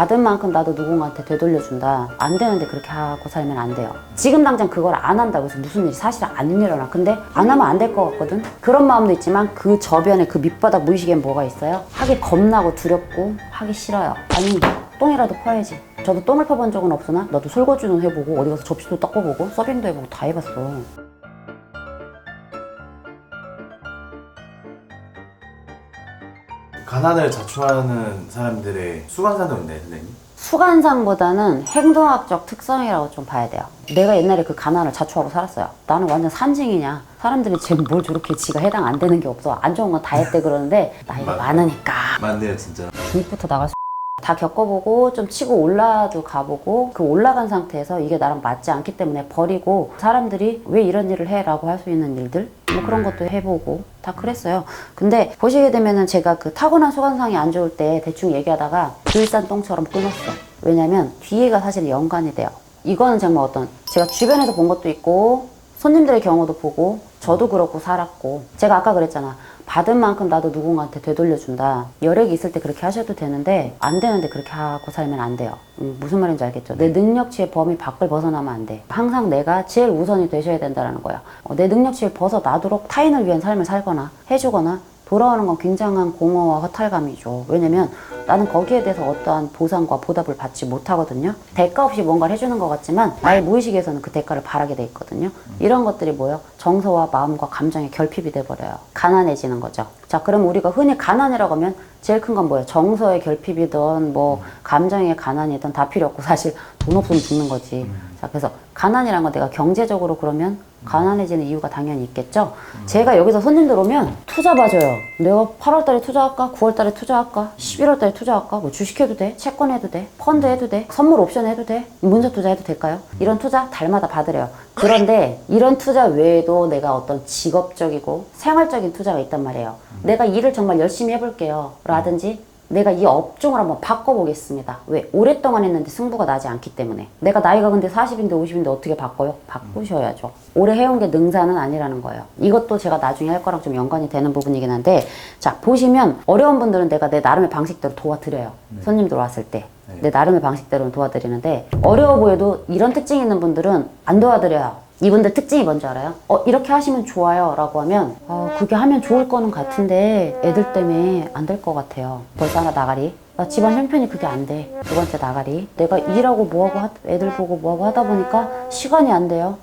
받은 만큼 나도 누군가한테 되돌려준다. 안 되는데 그렇게 하고 살면 안 돼요. 지금 당장 그걸 안 한다고 해서 무슨 일이 사실 안 일어나. 근데 안 하면 안 될 것 같거든? 그런 마음도 있지만 그 저변에 그 밑바닥 무의식엔 뭐가 있어요? 하기 겁나고 두렵고 하기 싫어요. 아니, 똥이라도 퍼야지. 저도 똥을 퍼본 적은 없으나 나도 설거지는 해보고 어디 가서 접시도 닦아보고 서빙도 해보고 다 해봤어. 가난을 자초하는 사람들의 수강사도 있나요, 선생님? 수간상보다는 행동학적 특성이라고 좀 봐야 돼요. 내가 옛날에 그 가난을 자초하고 살았어요. 나는 완전 산증이냐. 사람들이 지금 뭘 저렇게 지가 해당 안 되는 게 없어. 안 좋은 건 다 했대 그러는데 나이가. 많으니까 맞네요, 진짜. 중부터 나갈 수. 다 겪어보고 좀 치고 올라도 가보고 그 올라간 상태에서 이게 나랑 맞지 않기 때문에 버리고 사람들이 왜 이런 일을 해 라고 할 수 있는 일들 뭐 그런 것도 해보고 다 그랬어요. 근데 보시게 되면은 제가 그 타고난 수관상이 안 좋을 때 대충 얘기하다가 들산 똥처럼 끊었어. 왜냐면 뒤에가 사실 연관이 돼요. 이거는 정말 어떤 제가 주변에서 본 것도 있고 손님들의 경우도 보고 저도 그렇고 살았고 제가 아까 그랬잖아 받은 만큼 나도 누군가한테 되돌려준다. 여력이 있을 때 그렇게 하셔도 되는데 안 되는데 그렇게 하고 살면 안 돼요. 음, 무슨 말인지 알겠죠? 내 능력치의 범위 밖을 벗어나면 안 돼. 항상 내가 제일 우선이 되셔야 된다는 거야 어, 내 능력치를 벗어나도록 타인을 위한 삶을 살거나 해주거나 돌아오는 건 굉장한 공허와 허탈감이죠. 왜냐면 나는 거기에 대해서 어떠한 보상과 보답을 받지 못하거든요. 대가 없이 뭔가를 해주는 것 같지만 나의 무의식에서는 그 대가를 바라게 돼 있거든요. 이런 것들이 뭐예요? 정서와 마음과 감정의 결핍이 돼버려요. 가난해지는 거죠. 자, 그럼 우리가 흔히 가난이라고 하면 제일 큰 건 뭐예요? 정서의 결핍이든 뭐 감정의 가난이든 다 필요 없고 사실 돈 없으면 죽는 거지. 자, 그래서 가난이란 건 내가 경제적으로 그러면 가난해지는 이유가 당연히 있겠죠. 제가 여기서 손님들 오면 투자 봐줘요. 내가 8월 달에 투자할까? 9월 달에 투자할까? 11월 달에 투자할까? 뭐 주식해도 돼? 채권 해도 돼? 펀드 해도 돼? 선물 옵션 해도 돼? 문서 투자 해도 될까요? 이런 투자 달마다 받으래요. 그런데 이런 투자 외에도 내가 어떤 직업적이고 생활적인 투자가 있단 말이에요. 내가 일을 정말 열심히 해볼게요. 라든지 내가 이 업종을 한번 바꿔보겠습니다. 왜? 오랫동안 했는데 승부가 나지 않기 때문에. 내가 나이가 근데 40인데 50인데 어떻게 바꿔요? 바꾸셔야죠. 오래 해온 게 능사는 아니라는 거예요. 이것도 제가 나중에 할 거랑 좀 연관이 되는 부분이긴 한데, 자, 보시면 어려운 분들은 내가 내 나름의 방식대로 도와드려요. 손님들 왔을 때. 내 나름의 방식대로는 도와드리는데, 어려워 보여도 이런 특징 있는 분들은 안 도와드려요. 이분들 특징이 뭔지 알아요? 어, 이렇게 하시면 좋아요. 라고 하면, 어, 그게 하면 좋을 거는 같은데, 애들 때문에 안 될 것 같아요. 벌써 하나 나가리. 나 집안 형편이 그게 안 돼. 두 번째 나가리. 내가 일하고 뭐하고 하- 애들 보고 뭐하고 하다 보니까 시간이 안 돼요.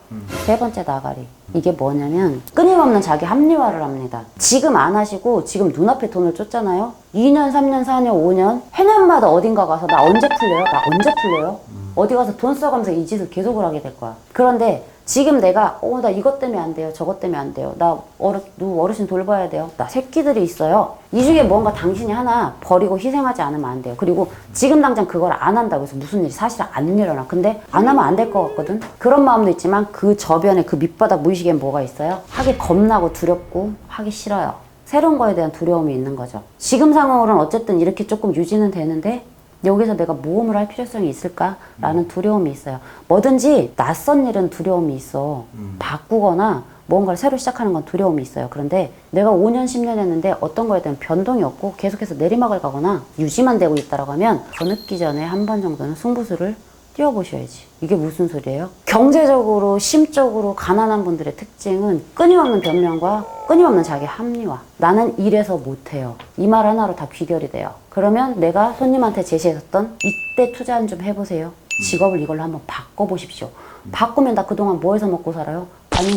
세 번째 나가리. 이게 뭐냐면 끊임없는 자기 합리화를 합니다. 지금 안 하시고 지금 눈앞에 돈을 쫓잖아요. 2년, 3년, 4년, 5년 해년마다 어딘가 가서 나 언제 풀려요? 나 언제 풀려요? 어디 가서 돈 써가면서 이 짓을 계속을 하게 될 거야. 그런데 지금 내가 어 나 이것 때문에 안 돼요 저것 때문에 안 돼요. 나 어르, 누 어르신 돌봐야 돼요. 나 새끼들이 있어요. 이 중에 뭔가 당신이 하나 버리고 희생하지 않으면 안 돼요. 그리고 지금 당장 그걸 안 한다고 해서 무슨 일이 사실 안 일어나. 근데 안 하면 안 될 것 같거든. 그런 마음도 있지만 그 저변에 그 밑바닥 무의식엔 뭐가 있어요? 하기 겁나고 두렵고 하기 싫어요. 새로운 거에 대한 두려움이 있는 거죠. 지금 상황으로는 어쨌든 이렇게 조금 유지는 되는데 여기서 내가 모험을 할 필요성이 있을까라는 두려움이 있어요. 뭐든지 낯선 일은 두려움이 있어. 바꾸거나 뭔가를 새로 시작하는 건 두려움이 있어요. 그런데 내가 5년, 10년 했는데 어떤 거에 대한 변동이 없고 계속해서 내리막을 가거나 유지만 되고 있다라고 하면 더 늦기 전에 한 번 정도는 승부수를 뛰어보셔야지. 이게 무슨 소리예요? 경제적으로, 심적으로 가난한 분들의 특징은 끊임없는 변명과 끊임없는 자기 합리화. 나는 이래서 못해요. 이 말 하나로 다 귀결이 돼요. 그러면 내가 손님한테 제시했었던 이때 투자는 좀 해보세요. 직업을 이걸로 한번 바꿔보십시오. 바꾸면 나 그동안 뭐 해서 먹고 살아요? 아니,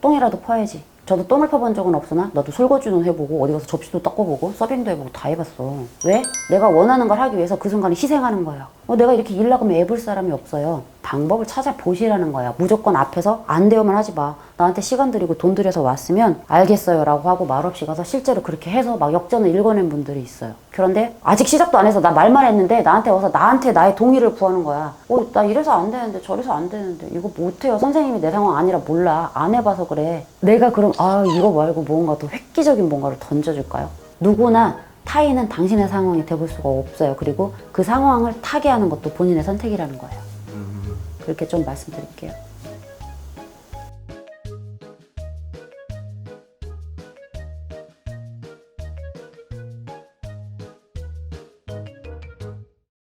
똥이라도 퍼야지. 저도 똥을 퍼본 적은 없으나 나도 설거지는 해보고 어디 가서 접시도 닦아보고 서빙도 해보고 다 해봤어. 왜? 내가 원하는 걸 하기 위해서 그 순간에 희생하는 거예요. 어, 내가 이렇게 일 나가면 애볼 사람이 없어요. 방법을 찾아보시라는 거야. 무조건 앞에서 안 되어만 하지 마. 나한테 시간 들이고 돈 들여서 왔으면 알겠어요 라고 하고 말없이 가서 실제로 그렇게 해서 막 역전을 읽어낸 분들이 있어요. 그런데 아직 시작도 안 해서 나 말만 했는데 나한테 와서 나한테 나의 동의를 구하는 거야. 어, 나 이래서 안 되는데 저래서 안 되는데 이거 못해요. 선생님이 내 상황 아니라 몰라. 안 해봐서 그래. 내가 그럼 아 이거 말고 뭔가 더 획기적인 뭔가를 던져줄까요? 누구나 타인은 당신의 상황이 돼볼 수가 없어요. 그리고 그 상황을 타게 하는 것도 본인의 선택이라는 거예요. 그렇게 좀 말씀드릴게요.